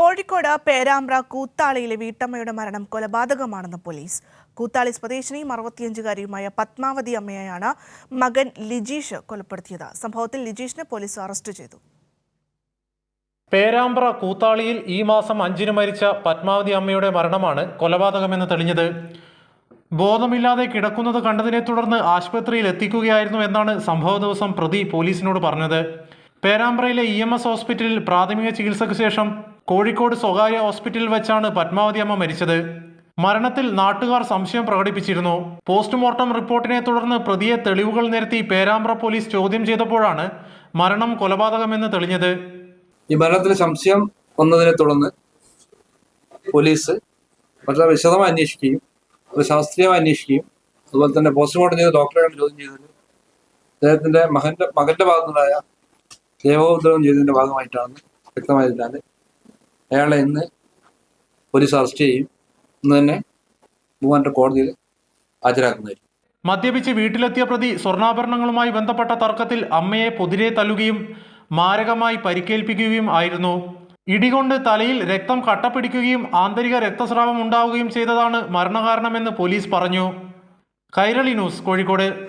കോഴിക്കോട് പേരാമ്പ്ര കൂത്താളിയിലെ വീട്ടമ്മയുടെ മരണം കൊലപാതകമാണെന്ന് പോലീസ്. കൂത്താളി സ്വദേശിനിയും അറുപത്തിയഞ്ചുകാരിയുമായ പത്മാവതി അമ്മയെയാണ് മകൻ ലിജീഷ് കൊലപ്പെടുത്തിയത്. സംഭവത്തിൽ ലിജീഷിനെ പോലീസ് അറസ്റ്റ് ചെയ്തു. പേരാമ്പ്ര കൂത്താളിയിൽ ഈ മാസം അഞ്ചിന് മരിച്ച പത്മാവതി അമ്മയുടെ മരണമാണ് കൊലപാതകമെന്ന് തെളിഞ്ഞത്. ബോധമില്ലാതെ കിടക്കുന്നത് കണ്ടതിനെ തുടർന്ന് ആശുപത്രിയിൽ എത്തിക്കുകയായിരുന്നു എന്നാണ് സംഭവ ദിവസം പ്രതി പോലീസിനോട് പറഞ്ഞത്. പേരാമ്പ്രയിലെ ഇ എം എസ് ഹോസ്പിറ്റലിൽ പ്രാഥമിക ചികിത്സയ്ക്ക് ശേഷം കോഴിക്കോട് സ്വകാര്യ ഹോസ്പിറ്റലിൽ വെച്ചാണ് പത്മാവതി അമ്മ മരിച്ചത്. മരണത്തിൽ നാട്ടുകാർ സംശയം പ്രകടിപ്പിച്ചിരുന്നു. പോസ്റ്റ്മോർട്ടം റിപ്പോർട്ടിനെ തുടർന്ന് പ്രതിയെ തെളിവുകൾ നിരത്തി പേരാമ്പ്ര പോലീസ് ചോദ്യം ചെയ്തപ്പോഴാണ് മരണം കൊലപാതകമെന്ന് തെളിഞ്ഞത്. ഈ മരണത്തിൽ സംശയം വന്നതിനെ തുടർന്ന് പോലീസ് വളരെ വിശദമായി അന്വേഷിക്കുകയും ഒരു ശാസ്ത്രീയമായി അന്വേഷിക്കുകയും അതുപോലെ തന്നെ പോസ്റ്റ്മോർട്ടം ചെയ്ത ഡോക്ടറെ കണ്ട് ചോദ്യം ചെയ്തതിൽ അദ്ദേഹത്തിന്റെ മകന്റെ മകന്റെ ഭാഗത്തുണ്ടായ ദേവോദ്രവം ചെയ്തതിന്റെ ഭാഗമായിട്ടാണ് വ്യക്തമായതിനാൽ അയാളെ ഇന്ന് പോലീസ് അറസ്റ്റ് ചെയ്യും. ഇന്ന് തന്നെ മൂവാന്റെ കോടതിയിൽ ഹാജരാക്കുന്നതായിരിക്കും. മദ്യപിച്ച് വീട്ടിലെത്തിയ പ്രതി സ്വർണാഭരണങ്ങളുമായി ബന്ധപ്പെട്ട തർക്കത്തിൽ അമ്മയെ പൊതിരെ തല്ലുകയും മാരകമായി പരിക്കേൽപ്പിക്കുകയും ആയിരുന്നു. ഇടികൊണ്ട് തലയിൽ രക്തം കട്ടപ്പിടിക്കുകയും ആന്തരിക രക്തസ്രാവം ഉണ്ടാവുകയും ചെയ്തതാണ് മരണകാരണമെന്ന് പോലീസ് പറഞ്ഞു. കൈരളി ന്യൂസ് കോഴിക്കോട്.